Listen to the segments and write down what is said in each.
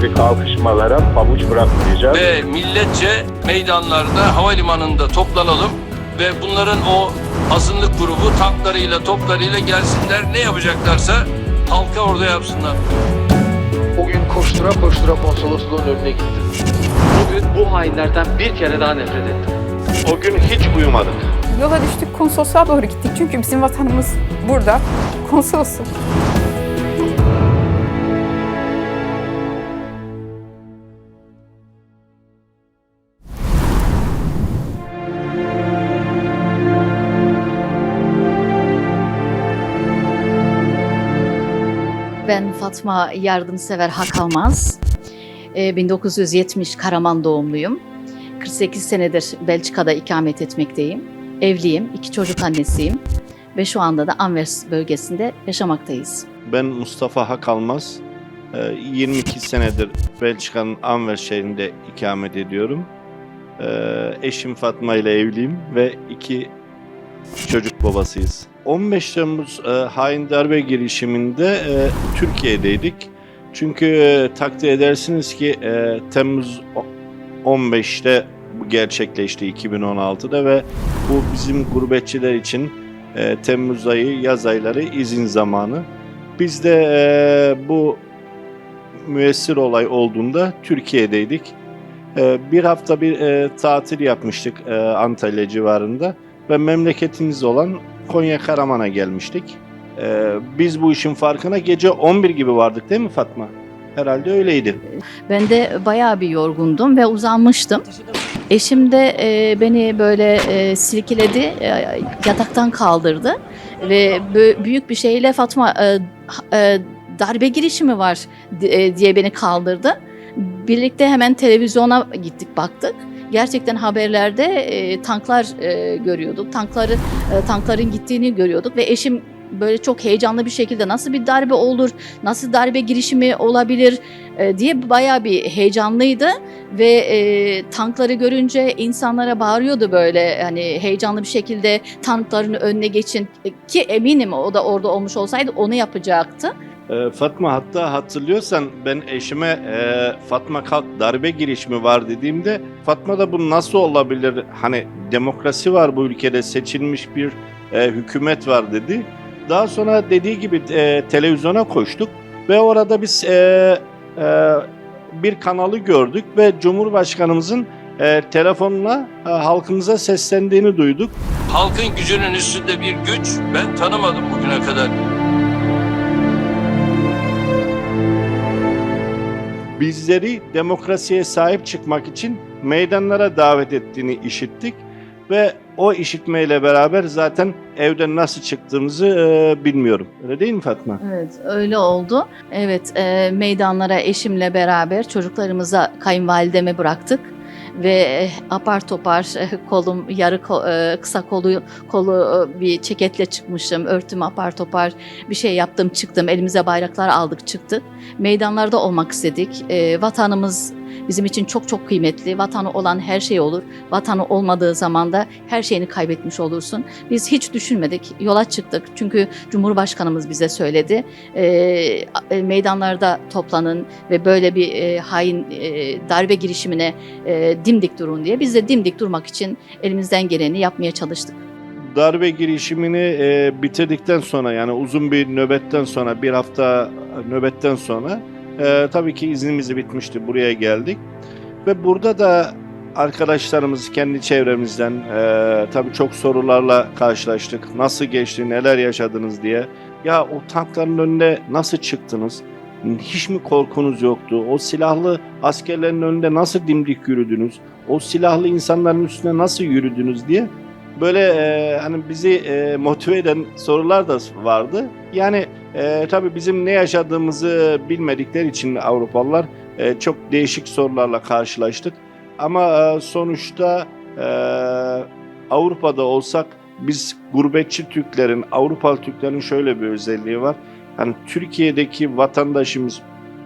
gibi kalkışmalara pabuç bırakmayacağız. ve milletçe meydanlarda, havalimanında toplanalım ve bunların o azınlık grubu tanklarıyla, toplarıyla gelsinler. Ne yapacaklarsa halka orada yapsınlar. O gün koştura koştura konsolosluğun önüne gittim. Bugün bu hainlerden bir kere daha nefret ettim. O gün hiç uyumadık. Yola düştük konsolosluğa doğru gittik çünkü bizim vatanımız burada. Konsolosluk. Ben Fatma Yardımsever Hakalmaz. Ee, 1970 Karaman doğumluyum. 48 senedir Belçika'da ikamet etmekteyim. Evliyim, iki çocuk annesiyim ve şu anda da Anvers bölgesinde yaşamaktayız. Ben Mustafa Hakalmaz. Ee, 22 senedir Belçika'nın Anvers şehrinde ikamet ediyorum. Ee, Eşim Fatma ile evliyim ve iki çocuk babasıyız. 15 Temmuz e, hain darbe girişiminde e, Türkiye'deydik. Çünkü e, takdir edersiniz ki e, Temmuz o- 15'te bu gerçekleşti 2016'da ve bu bizim gurbetçiler için e, Temmuz ayı, yaz ayları izin zamanı. Biz de e, bu müessir olay olduğunda Türkiye'deydik. E, bir hafta bir e, tatil yapmıştık e, Antalya civarında ve memleketimiz olan Konya Karaman'a gelmiştik. E, biz bu işin farkına gece 11 gibi vardık değil mi Fatma? Herhalde öyleydi. Ben de bayağı bir yorgundum ve uzanmıştım. Eşim de e, beni böyle e, silkeledi, e, yataktan kaldırdı ve büyük bir şeyle Fatma e, e, darbe girişimi var e, diye beni kaldırdı. Birlikte hemen televizyona gittik baktık. Gerçekten haberlerde e, tanklar e, görüyorduk. Tankları e, tankların gittiğini görüyorduk ve eşim böyle çok heyecanlı bir şekilde nasıl bir darbe olur, nasıl darbe girişimi olabilir e, diye bayağı bir heyecanlıydı ve e, tankları görünce insanlara bağırıyordu böyle hani heyecanlı bir şekilde tankların önüne geçin E, ki eminim o da orada olmuş olsaydı onu yapacaktı. E, Fatma hatta hatırlıyorsan ben eşime e, Fatma kalk darbe girişimi var dediğimde Fatma da bu nasıl olabilir? Hani demokrasi var bu ülkede seçilmiş bir e, hükümet var dedi. Daha sonra dediği gibi e, televizyona koştuk ve orada biz e, e, bir kanalı gördük ve Cumhurbaşkanımızın e, telefonla e, halkımıza seslendiğini duyduk. Halkın gücünün üstünde bir güç ben tanımadım bugüne kadar. bizleri demokrasiye sahip çıkmak için meydanlara davet ettiğini işittik ve o işitmeyle beraber zaten evden nasıl çıktığımızı e, bilmiyorum. Öyle değil mi Fatma? Evet öyle oldu. Evet e, meydanlara eşimle beraber çocuklarımıza kayınvalideme bıraktık ve e, apar topar e, kolum yarı ko- e, kısa kolu kolu bir ceketle çıkmışım. Örtüm apar topar bir şey yaptım çıktım. Elimize bayraklar aldık çıktık. Meydanlarda olmak istedik. Vatanımız bizim için çok çok kıymetli. Vatanı olan her şey olur. Vatanı olmadığı zaman da her şeyini kaybetmiş olursun. Biz hiç düşünmedik. Yola çıktık. Çünkü Cumhurbaşkanımız bize söyledi. E, meydanlarda toplanın ve böyle bir e, hain e, darbe girişimine e, dimdik durun diye. Biz de dimdik durmak için elimizden geleni yapmaya çalıştık. Darbe girişimini e, bitirdikten sonra yani uzun bir nöbetten sonra bir hafta nöbetten sonra e, tabii ki iznimiz bitmişti. Buraya geldik ve burada da arkadaşlarımız kendi çevremizden e, tabii çok sorularla karşılaştık. Nasıl geçti, neler yaşadınız diye. Ya o tankların önüne nasıl çıktınız? Hiç mi korkunuz yoktu? O silahlı askerlerin önünde nasıl dimdik yürüdünüz? O silahlı insanların üstüne nasıl yürüdünüz diye böyle e, hani bizi e, motive eden sorular da vardı. Yani e, tabii bizim ne yaşadığımızı bilmedikleri için Avrupalılar e, çok değişik sorularla karşılaştık. Ama e, sonuçta e, Avrupa'da olsak biz gurbetçi Türklerin, Avrupalı Türklerin şöyle bir özelliği var. Hani Türkiye'deki vatandaşımız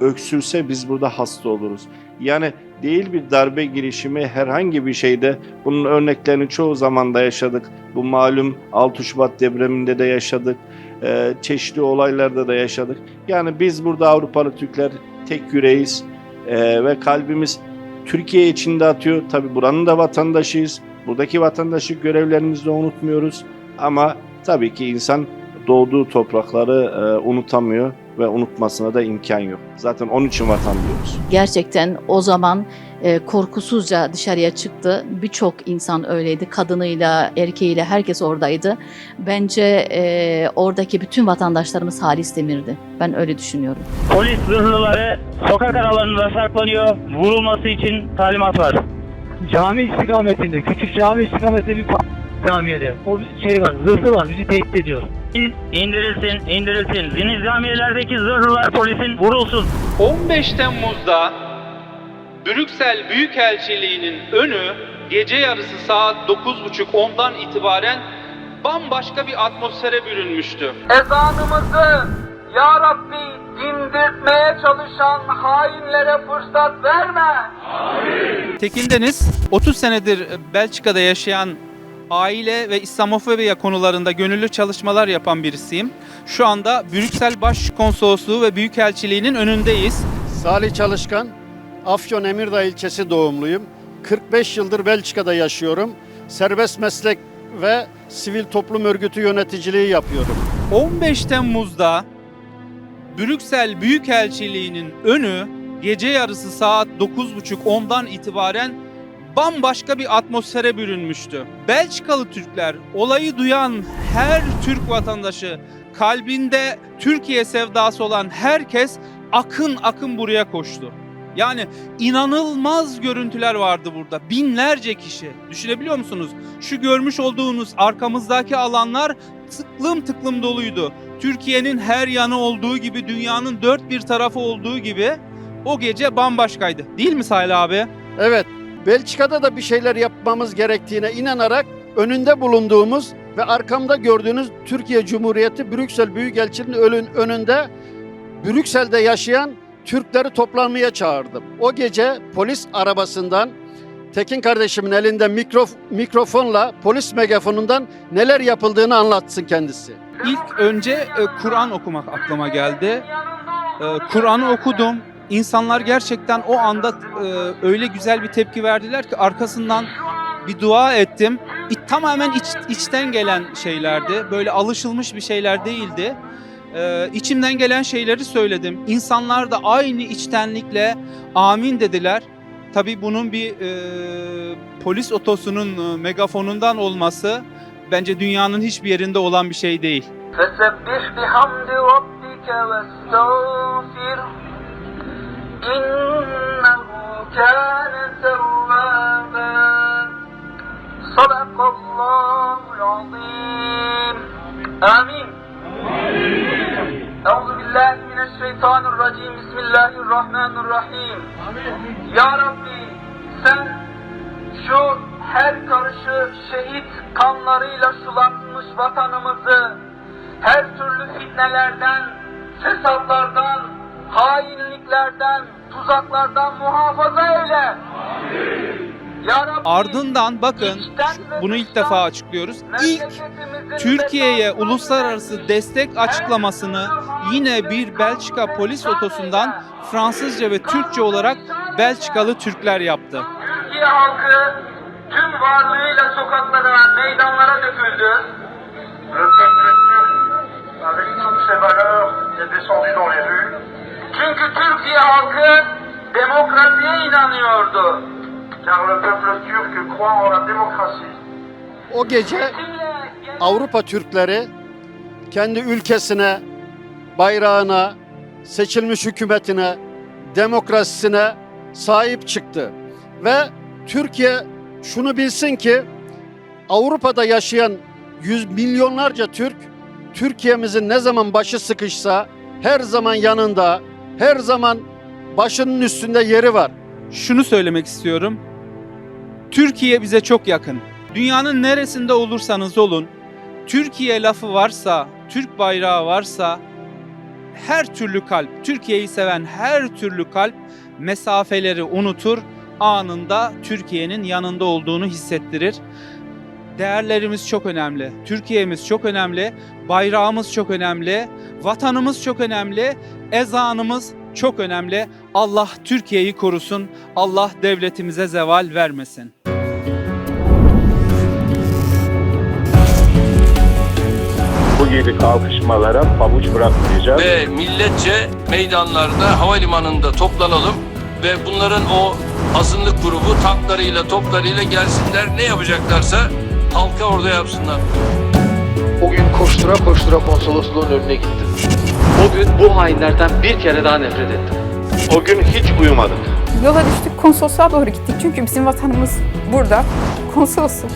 öksürse biz burada hasta oluruz. Yani değil bir darbe girişimi herhangi bir şeyde bunun örneklerini çoğu zamanda yaşadık. Bu malum 6 Şubat depreminde de yaşadık. Ee, çeşitli olaylarda da yaşadık. Yani biz burada Avrupalı Türkler tek yüreğiz. Ee, ve kalbimiz Türkiye içinde atıyor. Tabi buranın da vatandaşıyız. Buradaki vatandaşlık görevlerimizi de unutmuyoruz. Ama tabii ki insan doğduğu toprakları e, unutamıyor ve unutmasına da imkan yok. Zaten onun için vatan diyoruz. Gerçekten o zaman e, korkusuzca dışarıya çıktı. Birçok insan öyleydi. Kadınıyla, erkeğiyle herkes oradaydı. Bence e, oradaki bütün vatandaşlarımız halis demirdi. Ben öyle düşünüyorum. Polis zırhlıları sokak aralarında saklanıyor. Vurulması için talimat var. Cami istikametinde, küçük cami istikametinde bir camiyede. O şey var, zırhlı var, bizi tehdit ediyor. İndirilsin, indirilsin. Nizamiyelerdeki zırhlılar polisin vurulsun. 15 Temmuz'da Brüksel Büyükelçiliği'nin önü gece yarısı saat 9.30-10'dan itibaren bambaşka bir atmosfere bürünmüştü. ezanımızı Ya Rabbi dindirtmeye çalışan hainlere fırsat verme. Tekin Deniz, 30 senedir Belçika'da yaşayan aile ve İslamofobiya konularında gönüllü çalışmalar yapan birisiyim. Şu anda Brüksel Başkonsolosluğu ve Büyükelçiliği'nin önündeyiz. Salih Çalışkan, Afyon Emirdağ ilçesi doğumluyum. 45 yıldır Belçika'da yaşıyorum. Serbest meslek ve sivil toplum örgütü yöneticiliği yapıyorum. 15 Temmuz'da Brüksel Büyükelçiliği'nin önü gece yarısı saat 9.30-10'dan itibaren bambaşka bir atmosfere bürünmüştü. Belçikalı Türkler, olayı duyan her Türk vatandaşı, kalbinde Türkiye sevdası olan herkes akın akın buraya koştu. Yani inanılmaz görüntüler vardı burada. Binlerce kişi. Düşünebiliyor musunuz? Şu görmüş olduğunuz arkamızdaki alanlar tıklım tıklım doluydu. Türkiye'nin her yanı olduğu gibi, dünyanın dört bir tarafı olduğu gibi o gece bambaşkaydı. Değil mi Salih abi? Evet, Belçika'da da bir şeyler yapmamız gerektiğine inanarak önünde bulunduğumuz ve arkamda gördüğünüz Türkiye Cumhuriyeti Brüksel Büyükelçiliği'nin önün- önünde Brüksel'de yaşayan Türkleri toplanmaya çağırdım. O gece polis arabasından Tekin kardeşimin elinde mikrof- mikrofonla polis megafonundan neler yapıldığını anlatsın kendisi. İlk önce e, Kur'an okumak aklıma geldi. E, Kur'an'ı okudum İnsanlar gerçekten o anda e, öyle güzel bir tepki verdiler ki arkasından bir dua ettim. İ- Tamamen iç, içten gelen şeylerdi. Böyle alışılmış bir şeyler değildi. E, içimden gelen şeyleri söyledim. İnsanlar da aynı içtenlikle amin dediler. Tabii bunun bir e, polis otosunun e, megafonundan olması bence dünyanın hiçbir yerinde olan bir şey değil. فسبح بحمد ربك واستغفر إنه كان توابا صدق الله العظيم آمين أعوذ بالله من الشيطان الرجيم بسم الله الرحمن الرحيم Ya Rabbi sen şu her karışı şehit kanlarıyla sulatmış vatanımızı her türlü fitnelerden, fesatlardan, hainliklerden, tuzaklardan muhafaza eyle. Rabbi, Ardından bakın bunu ilk defa açıklıyoruz. İlk Türkiye'ye uluslararası destek açıklamasını yine bir Belçika polis otosundan Fransızca ve Türkçe olarak Belçikalı Türkler yaptı. Türkiye halkı tüm varlığıyla sokaklara, meydanlara döküldü. avec toutes ses valeurs, est descendu dans les rues. Çünkü Türkiye halkı demokrasiye inanıyordu. O gece Avrupa Türkleri kendi ülkesine, bayrağına, seçilmiş hükümetine, demokrasisine sahip çıktı. Ve Türkiye şunu bilsin ki Avrupa'da yaşayan yüz milyonlarca Türk Türkiye'mizin ne zaman başı sıkışsa her zaman yanında, her zaman başının üstünde yeri var. Şunu söylemek istiyorum. Türkiye bize çok yakın. Dünyanın neresinde olursanız olun, Türkiye lafı varsa, Türk bayrağı varsa her türlü kalp, Türkiye'yi seven her türlü kalp mesafeleri unutur, anında Türkiye'nin yanında olduğunu hissettirir. Değerlerimiz çok önemli, Türkiye'miz çok önemli, bayrağımız çok önemli, vatanımız çok önemli, ezanımız çok önemli. Allah Türkiye'yi korusun. Allah devletimize zeval vermesin. Bu gibi kalkışmalara pabuç bırakmayacağız. Ve milletçe meydanlarda, havalimanında toplanalım ve bunların o azınlık grubu tanklarıyla, toplarıyla gelsinler. Ne yapacaklarsa halka orada yapsınlar. O gün koştura koştura konsolosluğun önüne gittim. O gün bu hainlerden bir kere daha nefret ettim. O gün hiç uyumadık. Yola düştük konsolosluğa doğru gittik çünkü bizim vatanımız burada. Konsolosluk.